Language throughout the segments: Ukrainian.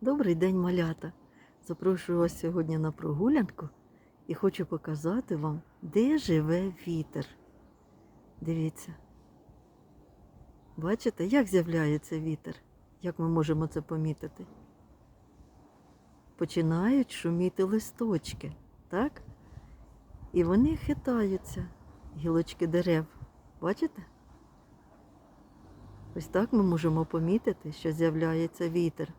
Добрий день, малята! Запрошую вас сьогодні на прогулянку і хочу показати вам, де живе вітер. Дивіться. Бачите, як з'являється вітер? Як ми можемо це помітити? Починають шуміти листочки, так? І вони хитаються, гілочки дерев. Бачите? Ось так ми можемо помітити, що з'являється вітер.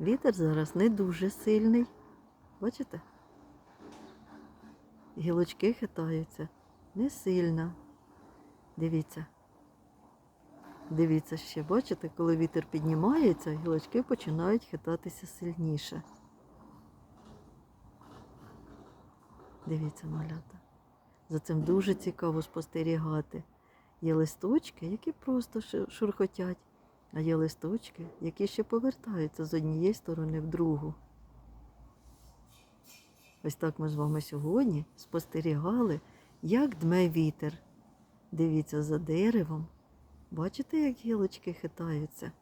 Вітер зараз не дуже сильний. Бачите? Гілочки хитаються не сильно. Дивіться. Дивіться ще, бачите, коли вітер піднімається, гілочки починають хитатися сильніше. Дивіться, малята. За цим дуже цікаво спостерігати. Є листочки, які просто шурхотять, а є листочки, які ще повертаються з однієї сторони в другу. Ось так ми з вами сьогодні спостерігали, як дме вітер. Дивіться за деревом. Бачите, як гілочки хитаються?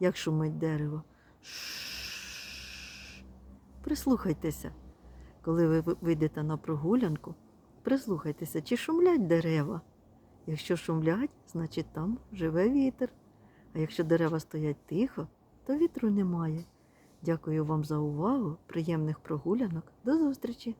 Як шумить дерево? Шш. Прислухайтеся, коли ви- вийдете на прогулянку, прислухайтеся, чи шумлять дерева. Якщо шумлять, значить там живе вітер. А якщо дерева стоять тихо, то вітру немає. Дякую вам за увагу, приємних прогулянок. До зустрічі!